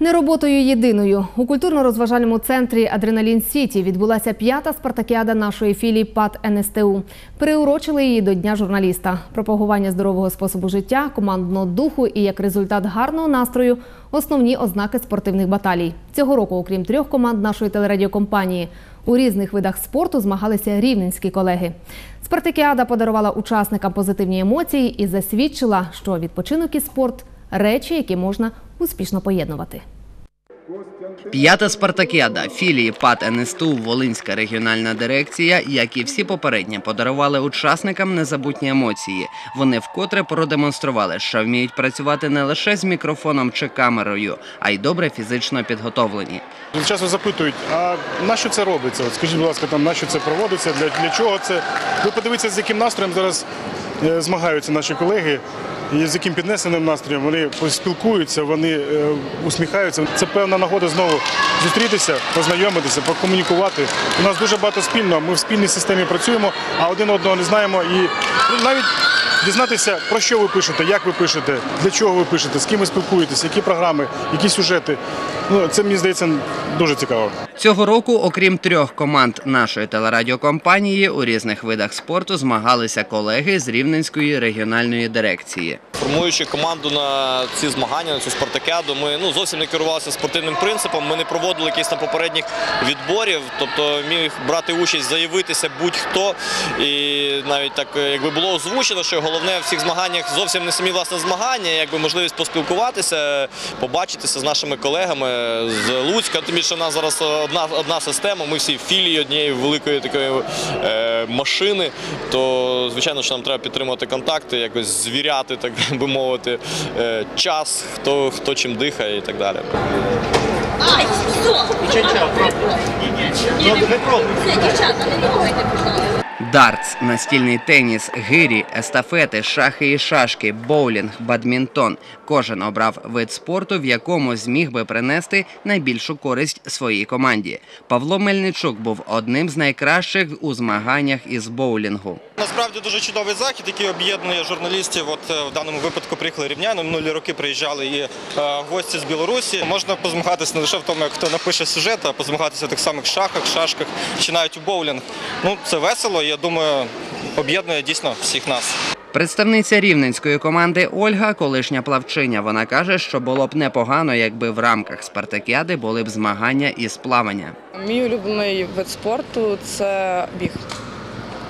Не роботою єдиною у культурно-розважальному центрі Адреналін Сіті відбулася п'ята спартакіада нашої філії ПАД НСТУ. Приурочили її до Дня журналіста. Пропагування здорового способу життя, командного духу і як результат гарного настрою основні ознаки спортивних баталій. Цього року, окрім трьох команд нашої телерадіокомпанії, у різних видах спорту змагалися рівненські колеги. Спартакіада подарувала учасникам позитивні емоції і засвідчила, що відпочинок і спорт речі, які можна успішно поєднувати. П'ята спартакіада філії ПАТ НСТУ Волинська регіональна дирекція, як і всі попередні, подарували учасникам незабутні емоції. Вони вкотре продемонстрували, що вміють працювати не лише з мікрофоном чи камерою, а й добре фізично підготовлені. Часто запитують, а на що це робиться? Скажіть, будь ласка, там на що це проводиться, для, для чого це? Ви подивіться, з яким настроєм зараз е, змагаються наші колеги, і з яким піднесеним настроєм вони спілкуються, вони е, усміхаються. Це певна нагода знову зустрітися, познайомитися, покомунікувати. У нас дуже багато спільного. Ми в спільній системі працюємо, а один одного не знаємо. І ну, навіть дізнатися, про що ви пишете, як ви пишете, для чого ви пишете, з ким ви спілкуєтесь, які програми, які сюжети. Ну, це мені здається дуже цікаво. Цього року, окрім трьох команд нашої телерадіокомпанії, у різних видах спорту змагалися колеги з Рівненської регіональної дирекції. Формуючи команду на ці змагання, на цю спартакіаду, ми ну зовсім не керувалися спортивним принципом. Ми не проводили якісь там попередніх відборів, тобто міг брати участь, заявитися будь-хто. І навіть так е, якби було озвучено, що головне в цих змаганнях зовсім не самі власне змагання, якби можливість поспілкуватися, побачитися з нашими колегами з Луцька. Тим більше в нас зараз одна одна система. Ми всі філії однієї великої такої е, машини. То звичайно, що нам треба підтримувати контакти, якось звіряти, так би мовити, е, час, хто хто чим дихає і так далі. Ай, все! Все, дівчата, не трогайте, ласка. Дартс, настільний теніс, гирі, естафети, шахи і шашки, боулінг, бадмінтон. Кожен обрав вид спорту, в якому зміг би принести найбільшу користь своїй команді. Павло Мельничук був одним з найкращих у змаганнях із боулінгу. Насправді дуже чудовий захід, який об'єднує журналістів. От е, в даному випадку приїхали рівняни. Минулі роки приїжджали і е, гості з Білорусі. Можна позмагатися не лише в тому, як хто напише сюжет, а позмагатися в тих самих шахах, шашках чи навіть у боулінг. Ну це весело. Я думаю, об'єднує дійсно всіх нас. Представниця рівненської команди Ольга, колишня плавчиня. Вона каже, що було б непогано, якби в рамках спартакіади були б змагання із плавання. Мій улюблений вид спорту це біг.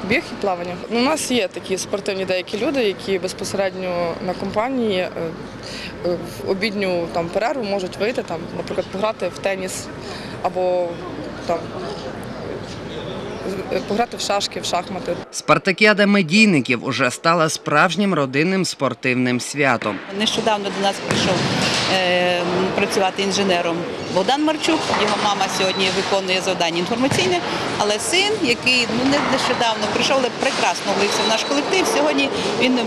Біг і плавання. У нас є такі спортивні деякі люди, які безпосередньо на компанії е, е, в обідню там перерву можуть вийти, там, наприклад, пограти в теніс або там е, пограти в шашки, в шахмати. Спартакіада медійників уже стала справжнім родинним спортивним святом. Нещодавно до нас прийшов працювати інженером Богдан Марчук. Його мама сьогодні виконує завдання інформаційне, але син, який ну не нещодавно прийшов, але прекрасно влився в наш колектив. Сьогодні він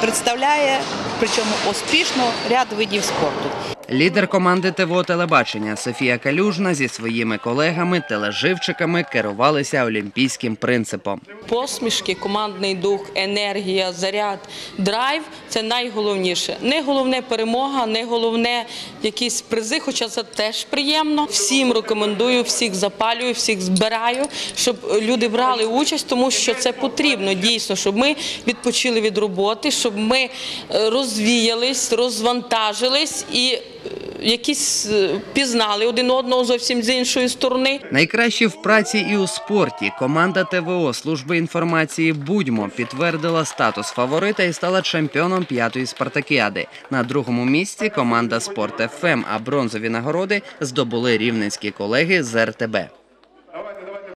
представляє, причому успішно, ряд видів спорту. Лідер команди ТВО телебачення Софія Калюжна зі своїми колегами тележивчиками керувалися олімпійським принципом. посмішки, командний дух, енергія, заряд, драйв це найголовніше. Не головне перемога, не головне якісь призи, хоча це теж приємно. Всім рекомендую, всіх запалюю, всіх збираю, щоб люди брали участь, тому що це потрібно дійсно, щоб ми відпочили від роботи, щоб ми е, розвіялись, розвантажились і якісь пізнали один одного зовсім з іншої сторони. Найкращі в праці і у спорті команда ТВО служби інформації Будьмо підтвердила статус фаворита і стала чемпіоном п'ятої спартакіади. На другому місці команда Спорт ФМ, а бронзові нагороди здобули рівненські колеги з РТБ.